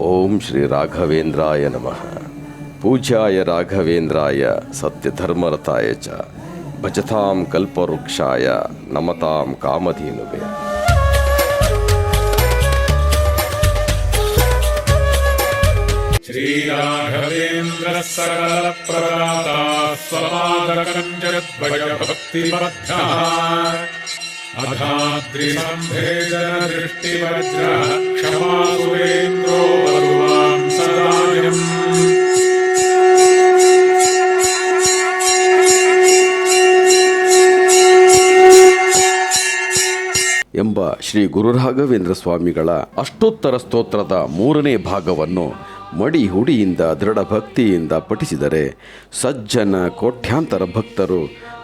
ಓಂ ಶ್ರೀ ರಾಘವೇಂದ್ರಾಯ ನಮಃ ಪೂಜ್ಯಾಯ ರಾಘವೇಂದ್ರಾಯ ಸತ್ಯಧರ್ಮರತಾಯ ഭജതാം കൽപ്പവൃക്ഷായ നമതാം കാമധേനുവേ. ശ്രീരാഘവേന്ദ്ര സകല പ്രദാതാ ഭഗവാൻ സദായം ಎಂಬ ಶ್ರೀ ಗುರುರಾಘವೇಂದ್ರ ಸ್ವಾಮಿಗಳ ಅಷ್ಟೋತ್ತರ ಸ್ತೋತ್ರದ ಮೂರನೇ ಭಾಗವನ್ನು ಮಡಿ ಹುಡಿಯಿಂದ ದೃಢ ಭಕ್ತಿಯಿಂದ ಪಠಿಸಿದರೆ ಸಜ್ಜನ ಕೋಟ್ಯಾಂತರ ಭಕ್ತರು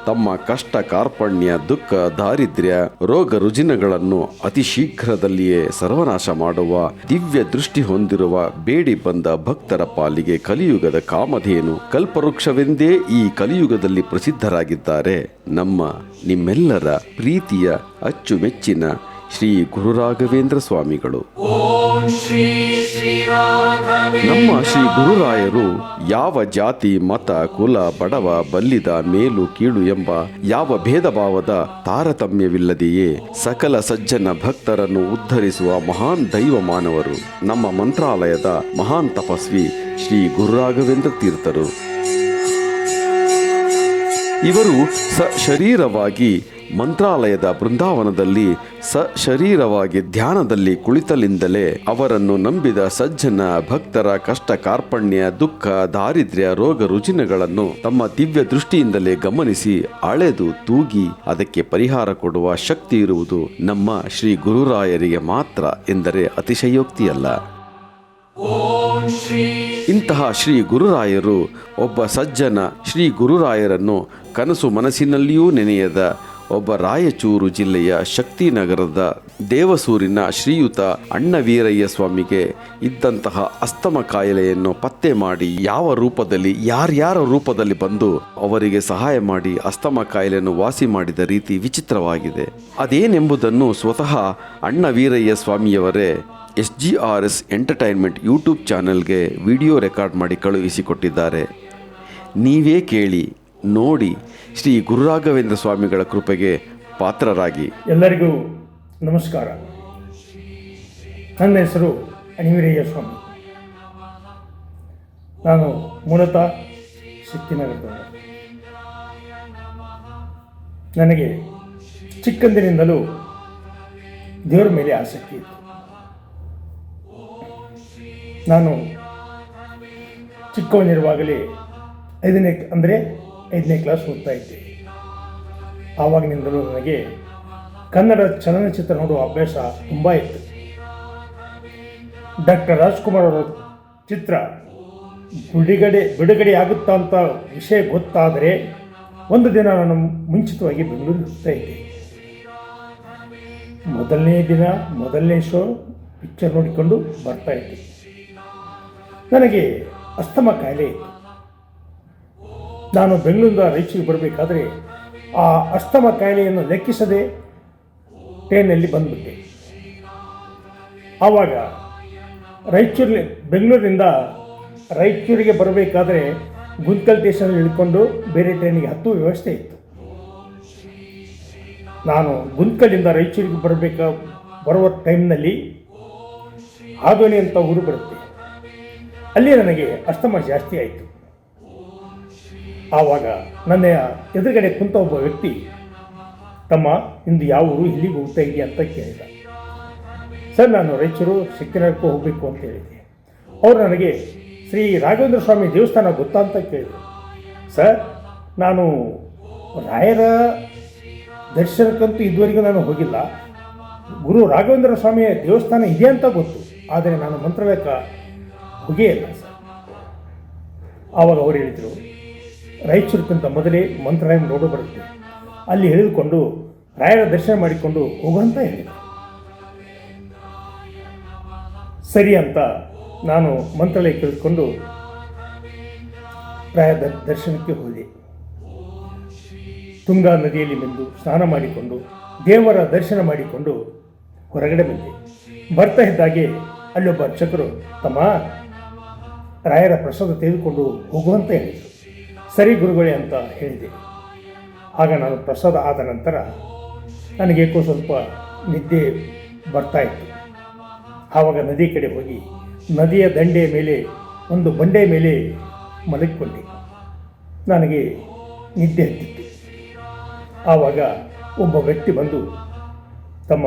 ತಮ್ಮ ಕಷ್ಟ, ಕಾರ್ಪಣ್ಯ, ದುಃಖ, ದಾರಿದ್ರ್ಯ, ರೋಗ ರುಜಿನಗಳನ್ನು ಅತಿ ಶೀಘ್ರದಲ್ಲಿಯೇ ಸರ್ವನಾಶ ಮಾಡುವ, ದಿವ್ಯ ದೃಷ್ಟಿ ಹೊಂದಿರುವ ಬೇಡಿ ಬಂದ ಭಕ್ತರ ಪಾಲಿಗೆ ಕಲಿಯುಗದ ಕಾಮಧೇನು ಕಲ್ಪವೃಕ್ಷವೆಂದೇ ಈ ಕಲಿಯುಗದಲ್ಲಿ ಪ್ರಸಿದ್ಧರಾಗಿದ್ದಾರೆ. ನಮ್ಮ ನಿಮ್ಮೆಲ್ಲರ ಪ್ರೀತಿಯ ಅಚ್ಚುಮೆಚ್ಚಿನ ಶ್ರೀ ಗುರುರಾಘವೇಂದ್ರ ಸ್ವಾಮಿಗಳು. ನಮ್ಮ ಶ್ರೀ ಗುರುರಾಯರು ಯಾವ ಜಾತಿ ಮತ ಕುಲ ಬಡವ ಬಲ್ಲಿದ ಮೇಲು ಕೀಳು ಎಂಬ ಯಾವ ಭೇದ ಭಾವದ ತಾರತಮ್ಯವಿಲ್ಲದೆಯೇ ಸಕಲ ಸಜ್ಜನ ಭಕ್ತರನ್ನು ಉದ್ಧರಿಸುವ ಮಹಾನ್ ದೈವ ಮಾನವರು ನಮ್ಮ ಮಂತ್ರಾಲಯದ ಮಹಾನ್ ತಪಸ್ವಿ ಶ್ರೀ ಗುರುರಾಘವೇಂದ್ರ ತೀರ್ಥರು. ಇವರು ಸ ಶರೀರವಾಗಿ ಮಂತ್ರಾಲಯದ ಬೃಂದಾವನದಲ್ಲಿ ಸ ಶರೀರವಾಗಿ ಧ್ಯಾನದಲ್ಲಿ ಕುಳಿತಲಿಂದಲೇ ಅವರನ್ನು ನಂಬಿದ ಸಜ್ಜನ ಭಕ್ತರ ಕಷ್ಟ ಕಾರ್ಪಣ್ಯ ದುಃಖ, ದಾರಿದ್ರ್ಯ, ರೋಗ ರುಜಿನಗಳನ್ನು ತಮ್ಮ ದಿವ್ಯ ದೃಷ್ಟಿಯಿಂದಲೇ ಗಮನಿಸಿ ಅಳೆದು ತೂಗಿ ಅದಕ್ಕೆ ಪರಿಹಾರ ಕೊಡುವ ಶಕ್ತಿ ಇರುವುದು ನಮ್ಮ ಶ್ರೀ ಗುರುರಾಯರಿಗೆ ಮಾತ್ರ ಎಂದರೆ ಅತಿಶಯೋಕ್ತಿಯಲ್ಲ. ಇಂತಹ ಶ್ರೀ ಗುರುರಾಯರು ಒಬ್ಬ ಸಜ್ಜನ ಶ್ರೀ ಗುರುರಾಯರನ್ನು ಕನಸು ಮನಸ್ಸಿನಲ್ಲಿಯೂ ನೆನೆಯದ ಒಬ್ಬ ರಾಯಚೂರು ಜಿಲ್ಲೆಯ ಶಕ್ತಿನಗರದ ದೇವಸೂರಿನ ಶ್ರೀಯುತ ಅಣ್ಣವೀರಯ್ಯ ಸ್ವಾಮಿಗೆ ಇದ್ದಂತಹ ಅಸ್ತಮ ಕಾಯಿಲೆಯನ್ನು ಪತ್ತೆ ಮಾಡಿ ಯಾವ ರೂಪದಲ್ಲಿ, ಯಾರ್ಯಾರ ರೂಪದಲ್ಲಿ ಬಂದು ಅವರಿಗೆ ಸಹಾಯ ಮಾಡಿ ಅಸ್ತಮ ಕಾಯಿಲೆಯನ್ನು ವಾಸಿ ಮಾಡಿದ ರೀತಿ ವಿಚಿತ್ರವಾಗಿದೆ. ಅದೇನೆಂಬುದನ್ನು ಸ್ವತಃ ಅಣ್ಣವೀರಯ್ಯ ಸ್ವಾಮಿಯವರೇ S G R S entertainment YouTube ಚಾನಲ್ಗೆ ವಿಡಿಯೋ ರೆಕಾರ್ಡ್ ಮಾಡಿ ಕಳುಹಿಸಿಕೊಟ್ಟಿದ್ದಾರೆ. ನೀವೇ ಕೇಳಿ, ನೋಡಿ ಶ್ರೀ ಗುರುರಾಘವೇಂದ್ರ ಸ್ವಾಮಿಗಳ ಕೃಪೆಗೆ ಪಾತ್ರರಾಗಿ. ಎಲ್ಲರಿಗೂ ನಮಸ್ಕಾರ. ನನ್ನ ಹೆಸರು ಅನಿವೀರಯ್ಯ ಸ್ವಾಮಿ. ನಾನು ಮೂಲತಃ ಶಕ್ತಿನಗರದವನು ನನಗೆ ಚಿಕ್ಕಂದಿನಿಂದಲೂ ದೇವರ ಮೇಲೆ ಆಸಕ್ತಿ ಇತ್ತು. ನಾನು ಚಿಕ್ಕವನಿರುವಾಗಲೇ ಐದನೇ ಅಂದರೆ ಐದನೇ ಕ್ಲಾಸ್ ಓದ್ತಾ ಇದ್ದೆ. ಆವಾಗಿನಿಂದಲೂ ನನಗೆ ಕನ್ನಡ ಚಲನಚಿತ್ರ ನೋಡುವ ಅಭ್ಯಾಸ ತುಂಬ ಇತ್ತು. ಡಾಕ್ಟರ್ ರಾಜ್ಕುಮಾರ್ ಅವರ ಚಿತ್ರ ಬಿಡುಗಡೆ ಬಿಡುಗಡೆ ಆಗುತ್ತಾ ಅಂತ ವಿಷಯ ಗೊತ್ತಾದರೆ ಒಂದು ದಿನ ನಾನು ಮುಂಚಿತವಾಗಿ ಬೆಂಗಳೂರಿಗೆ ಹೋಗ್ತಾ ಇದ್ದೆ. ಮೊದಲನೇ ದಿನ, ಮೊದಲನೇ ಶೋ ಪಿಕ್ಚರ್ ನೋಡಿಕೊಂಡು ಬರ್ತಾ ಇದ್ದೆ. ನನಗೆ ಅಸ್ತಮ ಕಾಯಿಲೆ ಇತ್ತು. ನಾನು ಬೆಂಗಳೂರಿಂದ ರಾಯಚೂರಿಗೆ ಬರಬೇಕಾದ್ರೆ ಆ ಅಸ್ತಮ ಕಾಯಿಲೆಯನ್ನು ಲೆಕ್ಕಿಸದೆ ಟ್ರೈನಲ್ಲಿ ಬಂದ್ಬಿಟ್ಟೆ. ಆವಾಗ ರಾಯಚೂರಲ್ಲಿ ಬೆಂಗಳೂರಿನಿಂದ ರಾಯಚೂರಿಗೆ ಬರಬೇಕಾದ್ರೆ ಗುಂತಲ್ ಸ್ಟೇಷನಲ್ಲಿ ಇಳ್ಕೊಂಡು ಬೇರೆ ಟ್ರೈನಿಗೆ ಹತ್ತುವ ವ್ಯವಸ್ಥೆ ಇತ್ತು. ನಾನು ಗುಂತ್ಕಲಿಂದ ರಾಯಚೂರಿಗೆ ಬರಬೇಕ, ಬರುವ ಟೈಮ್ನಲ್ಲಿ ಆದೋನಿ ಅಂತ ಊರು ಬರುತ್ತೆ. ಅಲ್ಲಿ ನನಗೆ ಅಸ್ತಮ ಜಾಸ್ತಿ ಆಯಿತು. ಆವಾಗ ನನ್ನ ಎದುರುಗಡೆ ಕುಂತ ಒಬ್ಬ ವ್ಯಕ್ತಿ, ತಮ್ಮ, ಇಂದು ಯಾವ ಊರು ಇಲ್ಲಿಗೆ ಹೋಗ್ತಾ ಇದೆಯಾ ಅಂತ ಕೇಳಿದ. ಸರ್, ನಾನು ರಾಯಚೂರು ಶಕ್ತಿನಗರಕ್ಕೂ ಹೋಗಬೇಕು ಅಂತ ಹೇಳಿದೆ. ಅವರು ನನಗೆ, ಶ್ರೀ ರಾಘವೇಂದ್ರ ಸ್ವಾಮಿ ದೇವಸ್ಥಾನ ಗೊತ್ತಾ ಅಂತ ಕೇಳಿದರು. ಸರ್, ನಾನು ರಾಯರ ದರ್ಶನಕ್ಕಂತೂ ಇದುವರೆಗೂ ನಾನು ಹೋಗಿಲ್ಲ. ಗುರು ರಾಘವೇಂದ್ರ ಸ್ವಾಮಿಯ ದೇವಸ್ಥಾನ ಇದೆ ಅಂತ ಗೊತ್ತು. ಆದರೆ ನಾನು ಮಂತ್ರಾಲಯಕ್ಕೆ ಸರ್ ಆವಾಗ ಅವರು ಹೇಳಿದರು, ರಾಯಚೂರಿಗಿಂತ ಮೊದಲೇ ಮಂತ್ರಾಲಯ ರೋಡು ಬರುತ್ತೆ ಅಲ್ಲಿ ಹೇಳಿದುಕೊಂಡು ರಾಯರ ದರ್ಶನ ಮಾಡಿಕೊಂಡು ಹೋಗುವಂತ ಹೇಳಿದರು. ಸರಿ ಅಂತ ನಾನು ಮಂತ್ರಾಲಯ ಕೇಳಿಕೊಂಡು ರಾಯರ ದರ್ಶನಕ್ಕೆ ಹೋದೆ. ತುಂಗಾ ನದಿಯಲ್ಲಿ ಬಂದು ಸ್ನಾನ ಮಾಡಿಕೊಂಡು, ದೇವರ ದರ್ಶನ ಮಾಡಿಕೊಂಡು ಹೊರಗಡೆ ಬಂದೆ. ಬರ್ತಾ ಇದ್ದಾಗೆ ಅಲ್ಲೊಬ್ಬ ಅರ್ಚಕರು, ತಮ್ಮ ರಾಯರ ಪ್ರಸಾದ ತೆಗೆದುಕೊಂಡು ಹೋಗುವಂತ ಹೇಳಿದರು. ಸರಿ ಗುರುಗಳೇ ಅಂತ ಹೇಳಿದೆ. ಆಗ ನಾನು ಪ್ರಸಾದ ಆದ ನಂತರ ನನಗೇಕೋ ಸ್ವಲ್ಪ ನಿದ್ದೆ ಬರ್ತಾ ಇತ್ತು. ಆವಾಗ ನದಿ ಕಡೆ ಹೋಗಿ ನದಿಯ ದಂಡೆಯ ಮೇಲೆ, ಒಂದು ಬಂಡೆ ಮೇಲೆ ಮಲಗಿಕೊಂಡೆ. ನನಗೆ ನಿದ್ದೆ ಹತ್ತಿತ್ತು. ಆವಾಗ ಒಬ್ಬ ವ್ಯಕ್ತಿ ಬಂದು, ತಮ್ಮ,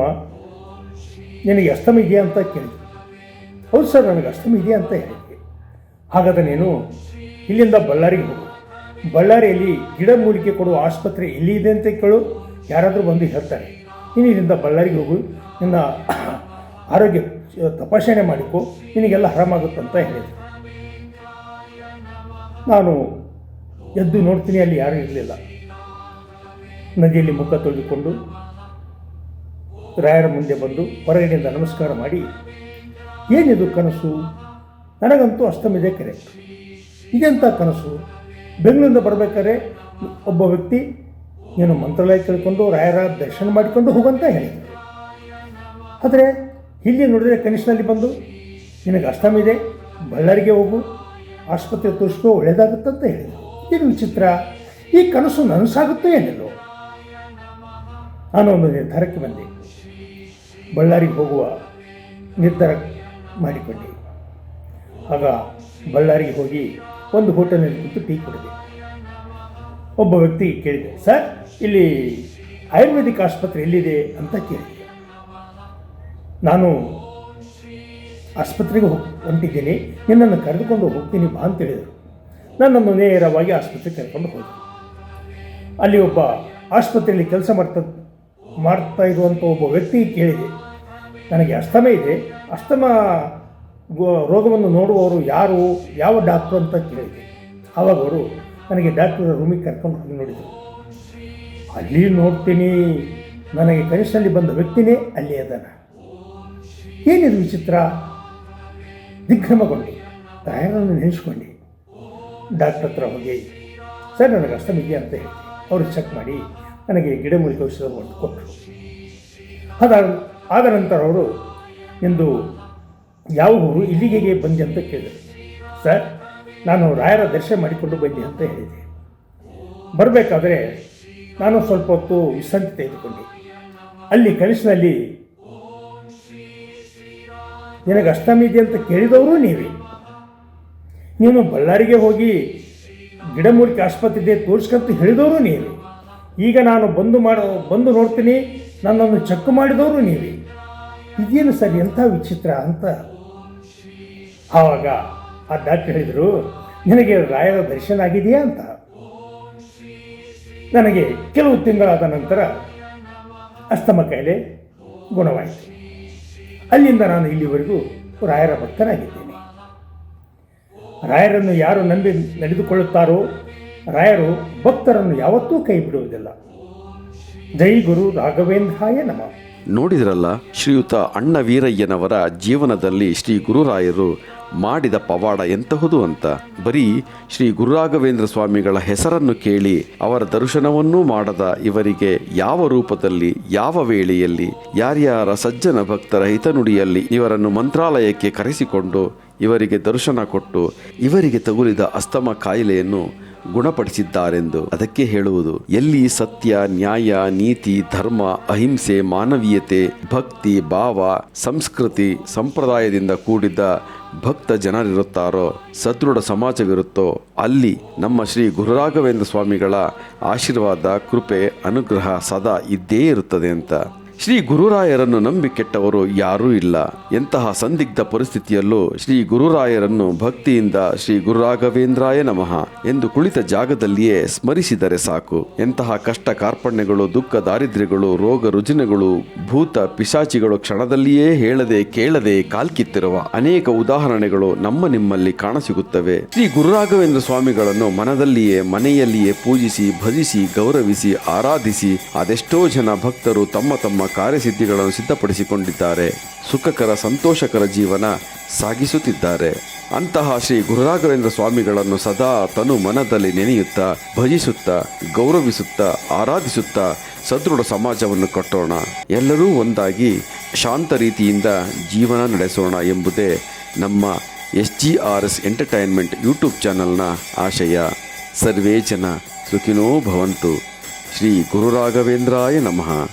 ನಿನಗೆ ಅಸ್ತಮ ಇದೆಯಾ? ಅಂತ ಕೇಳಿದೆ ಹೌದು ಸರ್, ನನಗೆ ಅಸ್ತಮ ಇದೆಯಾ? ಅಂತ ಹೇಳಿದೆ ಹಾಗಾದರೆ ನೀನು ಇಲ್ಲಿಂದ ಬಳ್ಳಾರಿಗೆ ಹೋಗು. ಬಳ್ಳಾರಿಯಲ್ಲಿ ಗಿಡಮೂಲಿಕೆ ಕೊಡುವ ಆಸ್ಪತ್ರೆ ಎಲ್ಲಿ ಇದೆ ಅಂತ ಕೇಳು. ಯಾರಾದರೂ ಬಂದು ಹೇಳ್ತಾರೆ. ನೀನು ಇಲ್ಲಿಂದ ಬಳ್ಳಾರಿಗೆ ಹೋಗು. ನಿನ್ನ ಆರೋಗ್ಯ ತಪಾಸಣೆ ಮಾಡಿಕೊ. ನಿನಗೆಲ್ಲ ಆರಾಮಾಗುತ್ತಂತ ಹೇಳಿದೆ ನಾನು ಎದ್ದು ನೋಡ್ತೀನಿ, ಅಲ್ಲಿ ಯಾರೂ ಇರಲಿಲ್ಲ. ನದಿಯಲ್ಲಿ ಮುಖ ತೊಳೆದುಕೊಂಡು ರಾಯರ ಮುಂದೆ ಬಂದು ಹೊರಗಡೆಯಿಂದ ನಮಸ್ಕಾರ ಮಾಡಿ, ಏನಿದು ಕನಸು? ನನಗಂತೂ ಅಷ್ಟಮಿದೆ ಕೆರೆ. ಇದೆಂಥ ಕನಸು? ಬೆಂಗಳೂರಿಂದ ಬರಬೇಕಾದ್ರೆ ಒಬ್ಬ ವ್ಯಕ್ತಿ ಏನು ಮಂತ್ರಾಲಯ ಕೇಳಿಕೊಂಡು, ರಾಯರ ದರ್ಶನ ಮಾಡಿಕೊಂಡು ಹೋಗಂತ ಹೇಳಿದರು ಆದರೆ ಇಲ್ಲಿ ನೋಡಿದರೆ ಕನಿಷ್ಠನಲ್ಲಿ ಬಂದು, ನಿನಗೆ ಅಷ್ಟಮಿದೆ, ಬಳ್ಳಾರಿಗೆ ಹೋಗು, ಆಸ್ಪತ್ರೆ ತೋರಿಸ್ಕೋ ಒಳ್ಳೆಯದಾಗುತ್ತಂತ ಹೇಳಿದರು. ಏನು ವಿಚಿತ್ರ? ಈ ಕನಸು ನನಸಾಗುತ್ತೋ ಏನಿಲ್ಲೋ? ನಾನು ಒಂದು ನಿರ್ಧಾರಕ್ಕೆ ಬಂದೆ. ಬಳ್ಳಾರಿಗೆ ಹೋಗುವ ನಿರ್ಧಾರ ಮಾಡಿಕೊಂಡೆ. ಆಗ ಬಳ್ಳಾರಿಗೆ ಹೋಗಿ ಒಂದು ಹೋಟೆಲ್ನಲ್ಲಿ ಕೂತು ಟೀ ಕುಡಿದೆ. ಒಬ್ಬ ವ್ಯಕ್ತಿ ಕೇಳಿದೆ, ಸರ್, ಇಲ್ಲಿ ಆಯುರ್ವೇದಿಕ್ ಆಸ್ಪತ್ರೆ ಎಲ್ಲಿದೆ ಅಂತ ಕೇಳಿದೆ. ನಾನು ಆಸ್ಪತ್ರೆಗೆ ಹೋಗಿ, ಹೊಂಟಿದ್ದೀನಿ, ನಿನ್ನನ್ನು ಕರೆದುಕೊಂಡು ಹೋಗ್ತೀನಿ ಬಾ ಅಂತ ಹೇಳಿದರು. ನನ್ನನ್ನು ನೇರವಾಗಿ ಆಸ್ಪತ್ರೆಗೆ ಕರ್ಕೊಂಡು ಹೋದೆ ಅಲ್ಲಿ ಒಬ್ಬ ಆಸ್ಪತ್ರೆಯಲ್ಲಿ ಕೆಲಸ ಮಾಡ್ತಾ ಮಾಡ್ತಾ ಇರುವಂಥ ಒಬ್ಬ ವ್ಯಕ್ತಿ ಕೇಳಿದೆ, ನನಗೆ ಅಸ್ತಮ ಇದೆ, ಅಸ್ತಮ ರೋಗವನ್ನು ನೋಡುವವರು ಯಾರು, ಯಾವ ಡಾಕ್ಟ್ರು ಅಂತ ಕೇಳಿದೆ ಆವಾಗ ಅವರು ನನಗೆ ಡಾಕ್ಟರ್ ರೂಮಿಗೆ ಕರ್ಕೊಂಡು ಹೋಗಿ ನೋಡಿದರು. ಅಲ್ಲಿ ನೋಡ್ತೀನಿ, ನನಗೆ ಕನಸಲ್ಲಿ ಬಂದ ವ್ಯಕ್ತಿನೇ ಅಲ್ಲಿ ಅದಾನ. ಏನಿದು ವಿಚಿತ್ರ? ದಿಗ್ಭ್ರಮಗೊಂಡು. ತಾಯಿಗಳನ್ನು ನೆನೆಸ್ಕೊಂಡು. ಡಾಕ್ಟರ್ ಹತ್ರ ಹೋಗಿ, ಸರ್, ನನಗೆ ಅಷ್ಟಮಿದೆಯಾ ಅಂತ ಹೇಳಿ ಅವರು ಚೆಕ್ ಮಾಡಿ, ನನಗೆ ಗಿಡಮೂಲಿಕೆ ಔಷಧ ಕೊಟ್ಟು ಕೊಟ್ಟರು. ಅದಾದ ಆದ ನಂತರ ಅವರು ಎಂದು ಯಾವ ಊರು ಇಲ್ಲಿಗೆ ಬಂದೆ ಅಂತ ಕೇಳಿದರು ಸರ್, ನಾನು ರಾಯರ ದರ್ಶನ ಮಾಡಿಕೊಂಡು ಬಂದೆ ಅಂತ ಹೇಳಿದೆ. ಬರಬೇಕಾದ್ರೆ ನಾನು ಸ್ವಲ್ಪ ಹೊತ್ತು ವಿಶ್ರಾಂತಿ ತೆಗೆದುಕೊಂಡೆ ಅಲ್ಲಿ ಕನಸಿನಲ್ಲಿ ನಿನಗೆ ಅಷ್ಟಮಿ ಇದೆ ಅಂತ ಕೇಳಿದವರು ನೀವೇ. ನೀನು ಬಳ್ಳಾರಿಗೆ ಹೋಗಿ ಗಿಡಮೂಲಿಕೆ ಆಸ್ಪತ್ರೆ ಇದೆ ತೋರಿಸ್ಕಂತ ಹೇಳಿದವರು ನೀವೇ. ಈಗ ನಾನು ಬಂದು ಮಾಡ, ಬಂದು ನೋಡ್ತೀನಿ, ನನ್ನನ್ನು ಚೆಕ್ ಮಾಡಿದವರು ನೀವೇ. ಇದೇನು ಸರ್ ಎಂಥ ವಿಚಿತ್ರ ಅಂತ ಆವಾಗ ಆ ಡಾಕ್ಟರ್ ಹೇಳಿದರು, ನಿನಗೆ ರಾಯರ ದರ್ಶನ ಆಗಿದೆಯಾ? ಅಂತ. ನನಗೆ ಕೆಲವು ತಿಂಗಳಾದ ನಂತರ ಅಸ್ತಮ ಕಾಯಿಲೆ ಗುಣವಾಯಿತು. ಅಲ್ಲಿಂದ ನಾನು ಇಲ್ಲಿವರೆಗೂ ರಾಯರ ಭಕ್ತನಾಗಿದ್ದೇನೆ. ರಾಯರನ್ನು ಯಾರು ನಂಬಿ ನಡೆದುಕೊಳ್ಳುತ್ತಾರೋ, ರಾಯರು ಭಕ್ತರನ್ನು ಯಾವತ್ತೂ ಕೈ ಬಿಡುವುದಿಲ್ಲ. ಜೈ ಗುರು ರಾಘವೇಂದ್ರಾಯ ನಮಃ. ನೋಡಿದ್ರಲ್ಲ, ಶ್ರೀಯುತ ಅಣ್ಣ ವೀರಯ್ಯನವರ ಜೀವನದಲ್ಲಿ ಶ್ರೀ ಗುರುರಾಯರು ಮಾಡಿದ ಪವಾಡ ಎಂತಹುದು ಅಂತ. ಬರೀ ಶ್ರೀ ಗುರುರಾಘವೇಂದ್ರ ಸ್ವಾಮಿಗಳ ಹೆಸರನ್ನು ಕೇಳಿ ಅವರ ದರ್ಶನವನ್ನೂ ಮಾಡದ ಇವರಿಗೆ ಯಾವ ರೂಪದಲ್ಲಿ, ಯಾವ ವೇಳೆಯಲ್ಲಿ, ಯಾರ್ಯಾರ ಸಜ್ಜನ ಭಕ್ತರ ಹಿತನುಡಿಯಲ್ಲಿ ಇವರನ್ನು ಮಂತ್ರಾಲಯಕ್ಕೆ ಕರೆಸಿಕೊಂಡು ಇವರಿಗೆ ದರ್ಶನ ಕೊಟ್ಟು ಇವರಿಗೆ ತಗುಲಿದ ಅಸ್ತಮ ಕಾಯಿಲೆಯನ್ನು ಗುಣಪಡಿಸಿದ್ದಾರೆಂದು ಅದಕ್ಕೆ ಹೇಳುವುದು, ಎಲ್ಲಿ ಸತ್ಯ, ನ್ಯಾಯ, ನೀತಿ, ಧರ್ಮ, ಅಹಿಂಸೆ, ಮಾನವೀಯತೆ, ಭಕ್ತಿ, ಭಾವ, ಸಂಸ್ಕೃತಿ, ಸಂಪ್ರದಾಯದಿಂದ ಕೂಡಿದ ಭಕ್ತ ಜನರಿರುತ್ತಾರೋ, ಸದೃಢ ಸಮಾಜವಿರುತ್ತೋ, ಅಲ್ಲಿ ನಮ್ಮ ಶ್ರೀ ಗುರುರಾಘವೇಂದ್ರ ಸ್ವಾಮಿಗಳ ಆಶೀರ್ವಾದ, ಕೃಪೆ, ಅನುಗ್ರಹ ಸದಾ ಇದ್ದೇ ಇರುತ್ತದೆ ಅಂತ. ಶ್ರೀ ಗುರುರಾಯರನ್ನು ನಂಬಿ ಕೆಟ್ಟವರು ಯಾರೂ ಇಲ್ಲ. ಎಂತಹ ಸಂದಿಗ್ಧ ಪರಿಸ್ಥಿತಿಯಲ್ಲೂ ಶ್ರೀ ಗುರುರಾಯರನ್ನು ಭಕ್ತಿಯಿಂದ ಶ್ರೀ ಗುರುರಾಘವೇಂದ್ರಾಯ ನಮಃ ಎಂದು ಕುಳಿತ ಜಾಗದಲ್ಲಿಯೇ ಸ್ಮರಿಸಿದರೆ ಸಾಕು. ಎಂತಹ ಕಷ್ಟ ಕಾರ್ಪಣ್ಯಗಳು, ದುಃಖ ದಾರಿದ್ರ್ಯಗಳು, ರೋಗ ರುಜಿನಗಳು, ಭೂತ ಪಿಶಾಚಿಗಳು ಕ್ಷಣದಲ್ಲಿಯೇ ಹೇಳದೆ ಕೇಳದೆ ಕಾಲ್ಕಿತ್ತಿರುವ ಅನೇಕ ಉದಾಹರಣೆಗಳು ನಮ್ಮ ನಿಮ್ಮಲ್ಲಿ ಕಾಣಸಿಗುತ್ತವೆ. ಶ್ರೀ ಗುರುರಾಘವೇಂದ್ರ ಸ್ವಾಮಿಗಳನ್ನು ಮನದಲ್ಲಿಯೇ, ಮನೆಯಲ್ಲಿಯೇ ಪೂಜಿಸಿ, ಭಜಿಸಿ, ಗೌರವಿಸಿ, ಆರಾಧಿಸಿ, ಅದೆಷ್ಟೋ ಜನ ಭಕ್ತರು ತಮ್ಮ ತಮ್ಮ ಕಾರ್ಯಸಿದ್ಧಿಗಳನ್ನು ಸಿದ್ಧಪಡಿಸಿಕೊಂಡಿದ್ದಾರೆ. ಸುಖಕರ, ಸಂತೋಷಕರ ಜೀವನ ಸಾಗಿಸುತ್ತಿದ್ದಾರೆ. ಅಂತಹ ಶ್ರೀ ಗುರುರಾಘವೇಂದ್ರ ಸ್ವಾಮಿಗಳನ್ನು ಸದಾ ತನು ಮನದಲ್ಲಿ ನೆನೆಯುತ್ತಾ, ಭಜಿಸುತ್ತಾ, ಗೌರವಿಸುತ್ತಾ, ಆರಾಧಿಸುತ್ತಾ ಸದೃಢ ಸಮಾಜವನ್ನು ಕಟ್ಟೋಣ. ಎಲ್ಲರೂ ಒಂದಾಗಿ ಶಾಂತ ರೀತಿಯಿಂದ ಜೀವನ ನಡೆಸೋಣ ಎಂಬುದೇ ನಮ್ಮ S G R S entertainment YouTube ಚಾನಲ್ನ ಆಶಯ. ಸರ್ವೇ ಜನ ಸುಖಿನೋ ಭವಂತು. ಶ್ರೀ ಗುರುರಾಘವೇಂದ್ರಾಯ ನಮಃ.